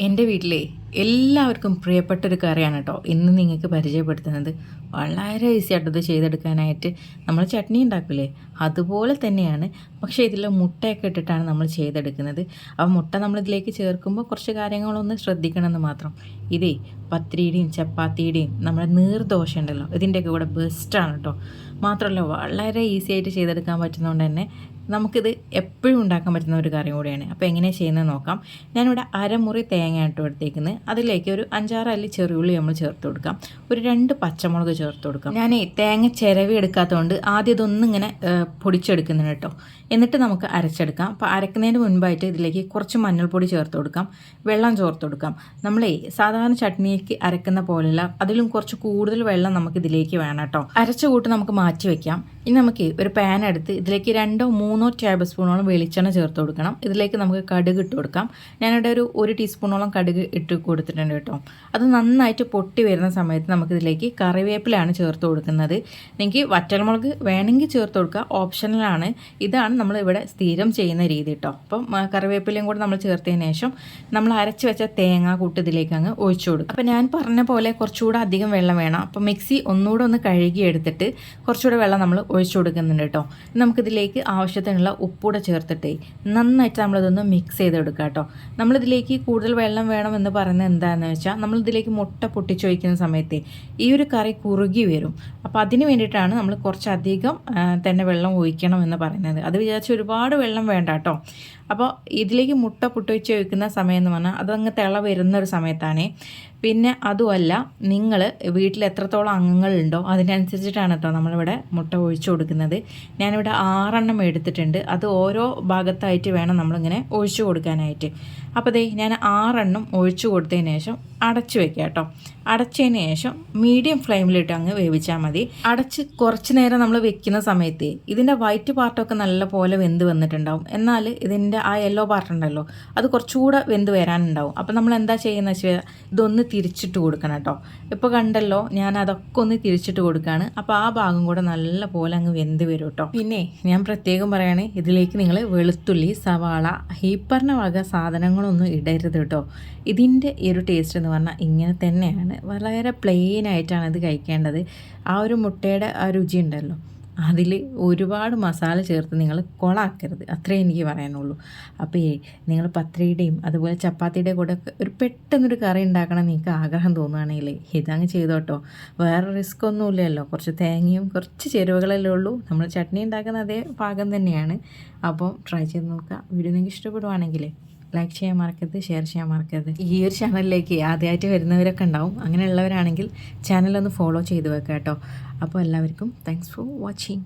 എന്റെ വീട്ടിലെ എല്ലാവർക്കും പ്രിയപ്പെട്ട ഒരു കറിയാണ് കേട്ടോ. ഇന്ന് നിങ്ങൾക്ക് പരിചയപ്പെടുത്തുന്നത് വളരെ ഈസി ആയിട്ട് ഇത് ചെയ്തെടുക്കാനായിട്ട് നമ്മൾ ചട്നി ഉണ്ടാക്കില്ലേ അതുപോലെ തന്നെയാണ് പക്ഷേ ഇതിൽ മുട്ടയൊക്കെ ഇട്ടിട്ടാണ് നമ്മൾ ചെയ്തെടുക്കുന്നത്. അപ്പോൾ മുട്ട നമ്മളിതിലേക്ക് ചേർക്കുമ്പോൾ കുറച്ച് കാര്യങ്ങളൊന്ന് ശ്രദ്ധിക്കണമെന്ന് മാത്രം. ഇതേ പത്തിരിയുടെയും ചപ്പാത്തിയുടെയും നമ്മുടെ നീർദോശ ഉണ്ടല്ലോ ഇതിന്റെയൊക്കെ കൂടെ ബെസ്റ്റാണ് കേട്ടോ മാത്രമല്ല വളരെ ഈസി ആയിട്ട് ചെയ്തെടുക്കാൻ പറ്റുന്നതുകൊണ്ട് തന്നെ നമുക്കിത് എപ്പോഴും ഉണ്ടാക്കാൻ പറ്റുന്ന ഒരു കറി കൂടിയാണ്. അപ്പോൾ എങ്ങനെയാണ് ചെയ്യുന്നത് നോക്കാം. ഞാനിവിടെ അരമുറി തേങ്ങ ഇട്ട് എടുത്തേക്കുന്നത്. അതിലേക്ക് ഒരു അഞ്ചാറ് അല്ലി ചെറിയുള്ളി നമ്മൾ ചേർത്ത് കൊടുക്കാം. ഒരു രണ്ട് പച്ചമുളക് ചേർത്ത് കൊടുക്കാം. ഞാൻ തേങ്ങ ചിരവി എടുക്കാത്തതുകൊണ്ട് ആദ്യം ഇതൊന്നും ഇങ്ങനെ പൊടിച്ചെടുക്കുന്നുണ്ട് കേട്ടോ എന്നിട്ട് നമുക്ക് അരച്ചെടുക്കാം. അപ്പോൾ അരക്കുന്നതിന് മുൻപായിട്ട് ഇതിലേക്ക് കുറച്ച് മഞ്ഞൾപ്പൊടി ചേർത്ത് കൊടുക്കാം. വെള്ളം ചേർത്ത് കൊടുക്കാം. നമ്മളേ സാധാരണ ചട്നിക്ക് അരക്കുന്ന പോലെയല്ല അതിലും കുറച്ച് കൂടുതൽ വെള്ളം നമുക്ക് ഇതിലേക്ക് വേണം കേട്ടോ. അരച്ച കൂട്ട് നമുക്ക് മാറ്റി വെക്കാം. ഇനി നമുക്ക് ഒരു പാൻ എടുത്ത് ഇതിലേക്ക് രണ്ടോ മൂന്നോ ടേബിൾ സ്പൂണോളം വെളിച്ചെണ്ണ ചേർത്ത് കൊടുക്കണം. ഇതിലേക്ക് നമുക്ക് കടുക് ഇട്ട് കൊടുക്കാം. ഞാനിവിടെ ഒരു ഒരു ടീസ്പൂണോളം കടുക് ഇട്ട് കൊടുത്തിട്ടുണ്ട് കേട്ടോ. അത് നന്നായിട്ട് പൊട്ടി വരുന്ന സമയത്ത് നമുക്കിതിലേക്ക് കറിവേപ്പിലാണ് ചേർത്ത് കൊടുക്കുന്നത്. നിങ്ങൾക്ക് വറ്റൽമുളക് വേണമെങ്കിൽ ചേർത്ത് കൊടുക്കുക ഓപ്ഷണലാണ് ഇതാണ് നമ്മൾ ഇവിടെ സ്ഥിരം ചെയ്യുന്ന രീതി കേട്ടോ. അപ്പം കറിവേപ്പിലയും കൂടെ നമ്മൾ ചേർത്തതിന് ശേഷം നമ്മൾ അരച്ച് വെച്ച തേങ്ങ കൂട്ട് ഇതിലേക്ക് അങ്ങ് ഒഴിച്ചു കൊടുക്കും. അപ്പോൾ ഞാൻ പറഞ്ഞ പോലെ കുറച്ചുകൂടെ അധികം വെള്ളം വേണം. അപ്പോൾ മിക്സി ഒന്നുകൂടെ ഒന്ന് കഴുകി എടുത്തിട്ട് കുറച്ചുകൂടെ വെള്ളം നമ്മൾ ഒഴിച്ചു കൊടുക്കുന്നുണ്ട് കേട്ടോ. നമുക്കിതിലേക്ക് ആവശ്യത്തിനുള്ള ഉപ്പൂടെ ചേർത്തിട്ടേ നന്നായിട്ട് നമ്മളിതൊന്ന് മിക്സ് ചെയ്തെടുക്കുക കേട്ടോ. നമ്മളിതിലേക്ക് കൂടുതൽ വെള്ളം വേണമെന്ന് പറയുന്നത് എന്താണെന്ന് വെച്ചാൽ നമ്മളിതിലേക്ക് മുട്ട പൊട്ടിച്ചൊഴിക്കുന്ന സമയത്ത് ഈ ഒരു കറി കുറുകി വരും. അപ്പോൾ അതിന് വേണ്ടിയിട്ടാണ് നമ്മൾ കുറച്ചധികം തന്നെ വെള്ളം ഒഴിക്കണം എന്ന് പറയുന്നത്. അത് വിചാരിച്ച് ഒരുപാട് വെള്ളം വേണ്ട കേട്ടോ. അപ്പോൾ ഇതിലേക്ക് മുട്ട പൊട്ടിച്ച് ഒഴിക്കുന്ന സമയം എന്ന് പറഞ്ഞാൽ അതങ്ങ് തിള വരുന്ന ഒരു സമയത്താണ്. പിന്നെ അതുമല്ല നിങ്ങൾ വീട്ടിൽ എത്രത്തോളം അംഗങ്ങളുണ്ടോ അതിനനുസരിച്ചിട്ടാണ് കേട്ടോ നമ്മളിവിടെ മുട്ട ഒഴിച്ചു കൊടുക്കുന്നത്. ഞാനിവിടെ ആറെണ്ണം എടുത്തിട്ടുണ്ട്. അത് ഓരോ ഭാഗത്തായിട്ട് വേണം നമ്മളിങ്ങനെ ഒഴിച്ചു കൊടുക്കാനായിട്ട്. അപ്പോൾ ദേ ഞാൻ ആറെണ്ണം ഒഴിച്ചു കൊടുത്തതിന് ശേഷം അടച്ചു വെക്കുക കേട്ടോ അടച്ചതിന് ശേഷം മീഡിയം ഫ്ലെയിമിലിട്ട് അങ്ങ് വേവിച്ചാൽ മതി. അടച്ച് കുറച്ച് നേരം നമ്മൾ വെക്കുന്ന സമയത്ത് ഇതിന്റെ വൈറ്റ് പാർട്ടൊക്കെ നല്ല പോലെ വെന്ത് വന്നിട്ടുണ്ടാവും. എന്നാൽ ഇതിന്റെ ആ യെല്ലോ പാർട്ട് ഉണ്ടല്ലോ അത് കുറച്ചുകൂടെ വെന്ത് വരാനുണ്ടാവും. അപ്പോൾ നമ്മൾ എന്താ ചെയ്യുന്നത് വെച്ചാൽ ഇതൊന്ന് തിരിച്ചിട്ട് കൊടുക്കണം കേട്ടോ. ഇപ്പോൾ കണ്ടല്ലോ ഞാൻ അതൊക്കെ ഒന്ന് തിരിച്ചിട്ട് കൊടുക്കുകയാണ് അപ്പോൾ ആ ഭാഗം കൂടെ നല്ല പോലെ അങ്ങ് വെന്ത് വരും കേട്ടോ. പിന്നെ ഞാൻ പ്രത്യേകം പറയുകയാണ് ഇതിലേക്ക് നിങ്ങൾ വെളുത്തുള്ളി സവാള ഹീപ്പറിന്റെ വക സാധനങ്ങളൊന്നും ഇടരുത് കേട്ടോ. ഇതിന്റെ ഈ ഒരു ടേസ്റ്റ് എന്ന് പറഞ്ഞാൽ ഇങ്ങനെ തന്നെയാണ്. വളരെ പ്ലെയിൻ ആയിട്ടാണ് ഇത് കഴിക്കേണ്ടത്. ആ ഒരു മുട്ടയുടെ ആ രുചി ഉണ്ടല്ലോ. അതിൽ ഒരുപാട് മസാല ചേർത്ത് നിങ്ങൾ കൊളാക്കരുത്. അത്രേ എനിക്ക് പറയാനുള്ളൂ. അപ്പോൾ നിങ്ങൾ പത്രിയുടെയും അതുപോലെ ചപ്പാത്തിയുടെ കൂടെ ഒരു പെട്ടെന്നൊരു കറി ഉണ്ടാക്കണം നിങ്ങൾക്ക് ആഗ്രഹം തോന്നുകയാണെങ്കിൽ ഇതങ്ങ് ചെയ്തോട്ടോ. വേറെ റിസ്ക് ഒന്നുമില്ലല്ലോ കുറച്ച് തേങ്ങയും കുറച്ച് ചേരുവകളല്ലേ ഉള്ളൂ. നമ്മൾ ചട്നി ഉണ്ടാക്കുന്ന അതേ പാകം തന്നെയാണ്. അപ്പോൾ ട്രൈ ചെയ്ത് നോക്കുക. വീഡിയോ നിങ്ങൾക്ക് ഇഷ്ടപ്പെടുവാണെങ്കിൽ ലൈക്ക് ചെയ്യാൻ മറക്കരുത് ഷെയർ ചെയ്യാൻ മറക്കരുത്. ഈ ഒരു ചാനലിലേക്ക് ആദ്യമായിട്ട് വരുന്നവരൊക്കെ ഉണ്ടാവും. അങ്ങനെയുള്ളവരാണെങ്കിൽ ചാനലൊന്ന് ഫോളോ ചെയ്ത് വെക്കാം കേട്ടോ. അപ്പോൾ എല്ലാവർക്കും താങ്ക്സ് ഫോർ വാച്ചിങ്